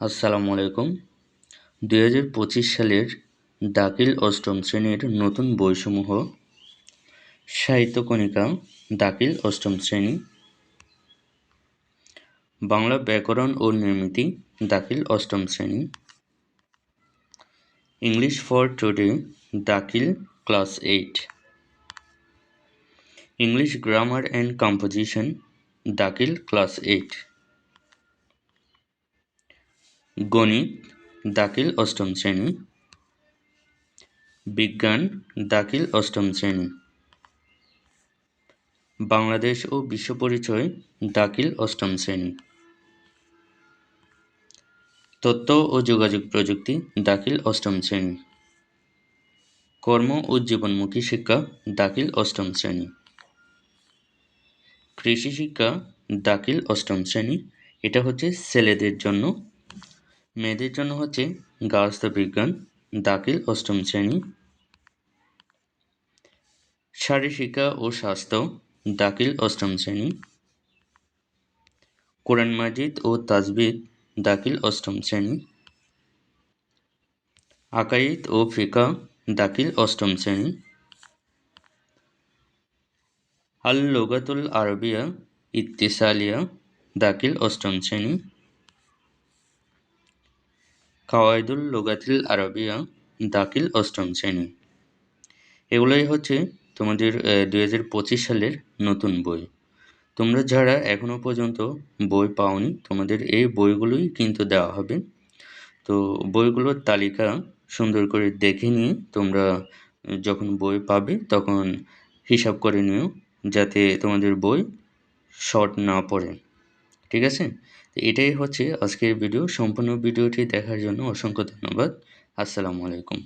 আসসালামু আলাইকুম। দুই হাজার পঁচিশ সালের দাখিল অষ্টম শ্রেণির নতুন বইসমূহ সাহিত্যকণিকা দাখিল অষ্টম শ্রেণি। বাংলা ব্যাকরণ ও নির্মিতি দাখিল অষ্টম শ্রেণি। ইংলিশ ফর টুডে দাখিল class eight. English grammar and composition দাখিল ক্লাস এইট। গণিত, দাখিল অষ্টম শ্রেণি। বিজ্ঞান, দাখিল অষ্টম শ্রেণি। বাংলাদেশ ও বিশ্ব পরিচয়, দাখিল অষ্টম শ্রেণি। তথ্য ও যোগাযোগ প্রযুক্তি, দাখিল অষ্টম শ্রেণি। কর্ম ও জীবনমুখী শিক্ষা, দাখিল অষ্টম শ্রেণি। কৃষি শিক্ষা, দাখিল অষ্টম শ্রেণি। এটা হচ্ছে ছেলেদের জন্য মেয়েদের জন্য হচ্ছে গার্হস্থ্য বিজ্ঞান, দাখিল, অষ্টম শ্রেণি। শারীরশিক্ষা ও স্বাস্থ্য, দাখিল, অষ্টম শ্রেণি। কোরআন মাজিদ ও তাজবিদ দাখিল, অষ্টম শ্রেণি। আকাইদ ও ফিকা, দাখিল, অষ্টম শ্রেণি। আল লোগাতুল আরবিয়া, ইত্তিসালিয়া, দাখিল, অষ্টম শ্রেণি। কাওয়াইদুল লোগাতিল আরবিয়া দাকিল অষ্টম শ্রেণি। এগুলোই হচ্ছে তোমাদের দুই হাজার পঁচিশ সালের নতুন বই। তোমরা যারা এখনও পর্যন্ত বই পাওনি, তোমাদের এই বইগুলোই কিন্তু দেওয়া হবে। তো বইগুলোর তালিকা সুন্দর করে দেখে নিয়ে তোমরা যখন বই পাবে, তখন হিসাব করে নিও, যাতে তোমাদের বই শর্ট না পড়ে। ঠিক আছে? তো এটাই হচ্ছে আজকের ভিডিও সম্পূর্ণ ভিডিওটি দেখার জন্য অসংখ্য ধন্যবাদ। আসসালামু আলাইকুম।